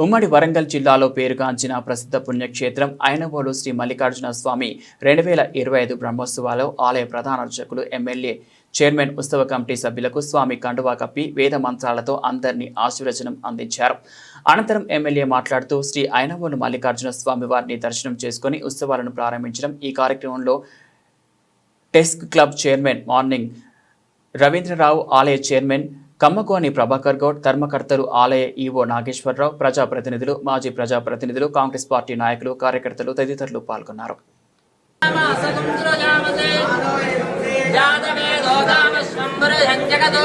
ఉమ్మడి వరంగల్ జిల్లాలో పేరుగాంచిన ప్రసిద్ధ పుణ్యక్షేత్రం ఐనవోలు శ్రీ మల్లికార్జున స్వామి రెండు వేల ఇరవై ఐదు బ్రహ్మోత్సవాలు ఆలయ ప్రధాన అర్చకులు ఎమ్మెల్యే చైర్మన్ ఉత్సవ కమిటీ సభ్యులకు స్వామి కండువా కప్పి వేద మంత్రాలతో అందరినీ ఆశీర్వచనం అందించారు. అనంతరం ఎమ్మెల్యే మాట్లాడుతూ శ్రీ ఐనవోలు మల్లికార్జున స్వామి వారిని దర్శనం చేసుకుని ఉత్సవాలను ప్రారంభించడం ఈ కార్యక్రమంలో టెస్క్ క్లబ్ చైర్మన్ మార్నింగ్ రవీంద్రరావు ఆలయ చైర్మన్ కమ్మకోని ప్రభాకర్ గౌడ్ ధర్మకర్తలు ఆలయ ఈవో నాగేశ్వరరావు ప్రజాప్రతినిధులు మాజీ ప్రజాప్రతినిధులు కాంగ్రెస్ పార్టీ నాయకులు కార్యకర్తలు తదితరులు పాల్గొన్నారు. జగతో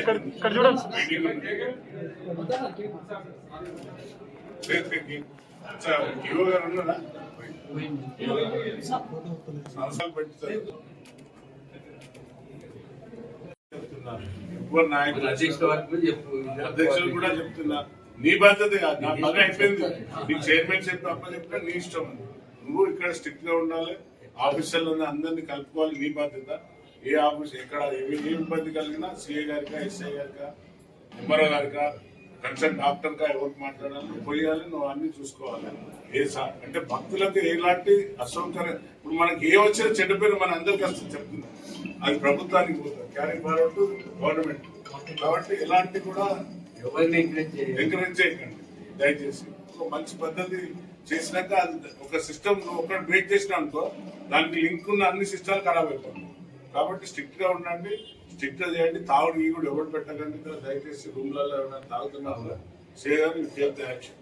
ఇక్కడ ఇక్కడ చూడండి అధ్యక్షులు కూడా చెప్తున్నా. నీ బాధ్యత కాదు నా పని అయిపోయింది. నీకు చైర్మన్ చెప్పి అప్ప చెప్పినా నీ ఇష్టం నువ్వు ఇక్కడ స్ట్రిక్ట్గా ఉండాలి. ఆఫీసర్లు అందరినీ కలుపుకోవాలి నీ బాధ్యత. ఏ ఆఫీస్ ఎక్కడ ఏ ఇబ్బంది కలిగినా సిఐ గారికా ఎస్ఐ గారికా ఎంఆర్ఓ గారికా కన్సల్ట్ డాక్టర్గా ఎవరికి మాట్లాడాలి పోయాలి నువ్వు అన్ని చూసుకోవాలి. ఏ అంటే భక్తులకు ఎలాంటి అసౌకర్యం? ఇప్పుడు మనకి ఏ వచ్చిన చెడ్డ పేరు మన అందరికి వస్తుంది చెప్తుంది. అది ప్రభుత్వానికి పోతుంది. క్యారీ ఫార్వర్డ్ గవర్నమెంట్ కాబట్టి ఎలాంటి కూడా ఎంకరేజ్ చేయకండి. దయచేసి. ఒక మంచి పద్ధతి చేసినాక అది ఒక సిస్టమ్ ఒకటి బ్రేక్ చేసిన అనుకో దానికి లింక్ ఉన్న అన్ని సిస్టాలు ఖరాబ్ అయిపోతాయి. కాబట్టి స్ట్రిక్ట్గా ఉండండి స్ట్రిక్ట్గా చేయండి. తాగుడు ఈ కూడా ఎవరు పెట్టకండి. దయచేసి రూమ్లలో ఎవరైనా తాగుతున్నారు? చేయగానే టేక్ ద యాక్షన్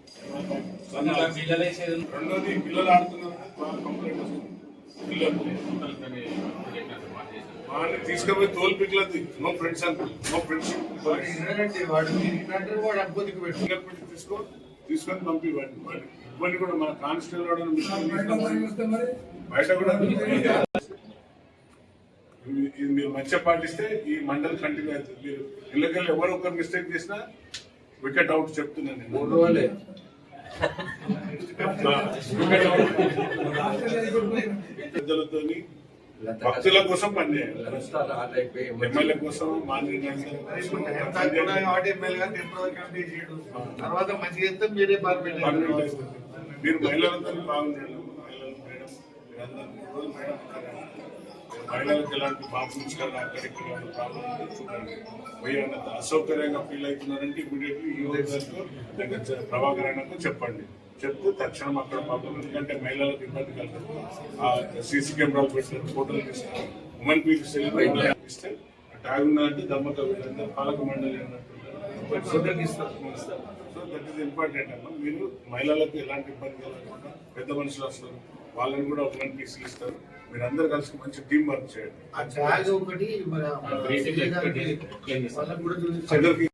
రెండోది పిల్లలు ఆడుతున్నారు? కంప్లైంట్ వస్తుంది. పిల్లలు వాళ్ళని తీసుకుపోయి తోలు పిల్లలది no friends uncle no friendship. తీసుకో తీసుకొని పంపి వాడిని. వాడిని ఇవన్నీ కూడా మన కానిస్టేబుల్ బయట కూడా. ఇది మీరు మంచిగా పాటిస్తే ఈ మండల్ కంటిన్యూ అవుతుంది. మీరు ఇళ్ళకెళ్ళి ఎవరు ఒకరు మిస్టేక్ చేసినా వికెట్ అవుట్ చెప్తున్నాను నేను. మూడు రోజులే వికెట్ అవుట్ పెద్దలతోని భక్తుల కోసం పనిచేయాలి. ఎమ్మెల్యే కోసం మాజీ తర్వాత మంచిగా చేస్తే మీరే. మీరు మహిళలతో బాగుండండి మహిళలు మేడం. మహిళలకు ఎలాంటి బాత్రూమ్స్ కానీ అక్కడ ఇక్కడ ఏమైనా ప్రాబ్లం ఉంటే చూడండి పోయి ఏమైనా అసౌకర్యంగా ఫీల్ అవుతున్నారంటే ఇమీడియట్లీ ఈ గారితో లేకపోతే ప్రభాకర్ అన్నకు చెప్పండి. చెప్తే తక్షణం అక్కడ ప్రాబ్లం ఎందుకంటే మహిళలకు ఇబ్బంది కలుగుతుంది సీసీ కెమెరాలు పెట్టిన ఫోటోలు తీస్తారు. ఉమెన్ పీపుల్స్ ఇస్తే ట్యాగ్ ఉన్నదంటే దమ్మక వీళ్ళందరూ పాలక మండలి అన్నట్టు. సో దట్ ఇస్ ఇంపార్టెంట్ అమ్మా. మీరు మహిళలకు ఎలాంటి ఇబ్బంది కలగకుండా పెద్ద మనుషులు వస్తారు. వాళ్ళని కూడా ఉమెన్ పీసులు ఇస్తారు. మీరు అందరు కలిసి మంచి టీం వర్క్ చేయండి ఆ ఒకటి మన వాళ్ళకు కూడా చూపించండి. అందరికి